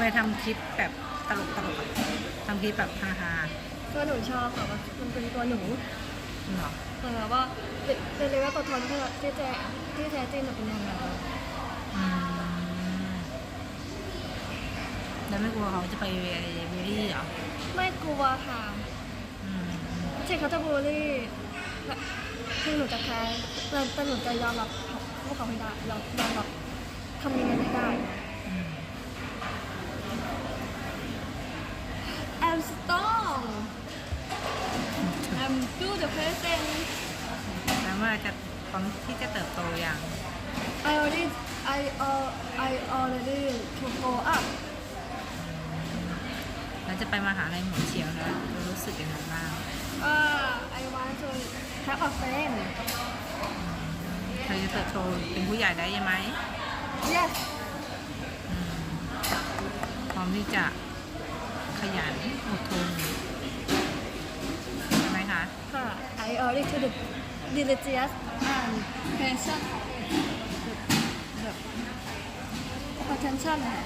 ไมทำคลิปแบบตลกตลกๆอะทำคลิปแบบฮาฮาตัวหนูชอบค่ะว่ามันเป็นตัวหนูๆเหรอเหมือนแบบว่าเป็นเป็นเรียกว่าตัวตนที่ที่แท้ที่แท้จริงมันเป็นยังไงอืมแล้วไม่กลัวเขาจะไปเวรี่เหรอไม่กลัวค่ะอืมใช่เขาจะบูลลี่คือหนูจะแคร์แต่แต่หนูจะยอมรับพวกเขาไม่ได้ยอมยอมรับทำยั I'm do the present แล้วเมื่อไหรจะพร้อมที่จะเติบโตอย่าง I already I al I already to go up แล้วจะไปมหาลัยหมุนเฉียวแล้วจะรู้สึกยังไงบ้าง uh I want to have a friend เธอจะเติบโตเป็นผู้ใหญ่ได้ยังไหม yes อืมพร้อมที่จะขยันอดทนใช่ไหมคะ ค่ะ I already to the diligence and patient แบบ attention ค่ะ